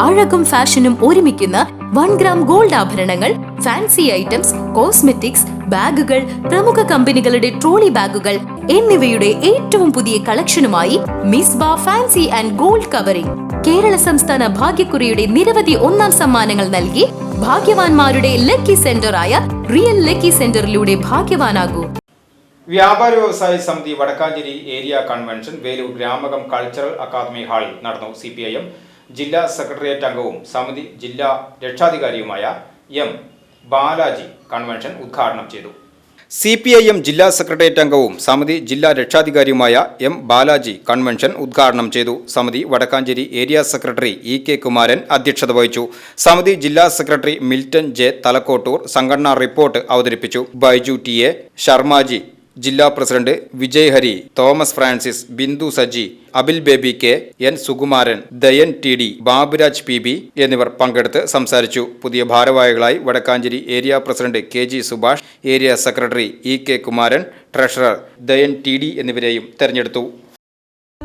അഴകും ഫാഷനും ഒരുമിക്കുന്ന one gram gold ആഭരണങ്ങൾ ഫാൻസി ഐറ്റംസ് കോസ്മെറ്റിക്സ് ബാഗുകൾ പ്രമുഖ കമ്പനികളുടെ ട്രോളി ബാഗുകൾ എന്നിവയുടെ ഏറ്റവും പുതിയ കളക്ഷനുമായി മിസ് ബാ fancy and gold covering. Kerala സംസ്ഥാന ഭാഗ്യക്കുറിയുടെ നിരവധി ഒന്നാം സമ്മാനങ്ങൾ നൽകി ഭാഗ്യവാന്മാരുടെ ലക്കി സെന്ററായ റിയൽ ലക്കി സെന്ററിലൂടെ ഭാഗ്യവാനാകൂ. വ്യാപാര വ്യവസായ സമിതി Wadakkanchery area convention Velur Gramakam cultural academy ഹാളിൽ നടന്നു സി ജില്ലാ സെക്രട്ടേറിയറ്റ് അംഗവും സമിതി ജില്ലാ രക്ഷാധികാരിയുമായ എം ബാലാജി കൺവെൻഷൻ ഉദ്ഘാടനം ചെയ്തു. സി പി ഐ എം ജില്ലാ സെക്രട്ടേറിയറ്റ് അംഗവും സമിതി ജില്ലാ രക്ഷാധികാരിയുമായ എം ബാലാജി കൺവെൻഷൻ ഉദ്ഘാടനം ചെയ്തു. സമിതി Wadakkanchery area secretary E K Kumaran അധ്യക്ഷത വഹിച്ചു. സമിതി ജില്ലാ സെക്രട്ടറി മിൽട്ടൺ ജെ തലക്കോട്ടൂർ സംഘടനാ റിപ്പോർട്ട് അവതരിപ്പിച്ചു. ബൈജു ടി എ ശർമാജി ജില്ലാ president Vijay Hari Thomas Francis Bindu Saji Abil Baby K N Sukumaran Dayan T D Baburaj P B എന്നിവർ പങ്കെടുത്ത് സംസാരിച്ചു. പുതിയ ഭാരവാഹികളായി Vadakkanchery area president K G Subhash area secretary E K Kumaran treasurer Dayan T D എന്നിവരെയും തെരഞ്ഞെടുത്തു.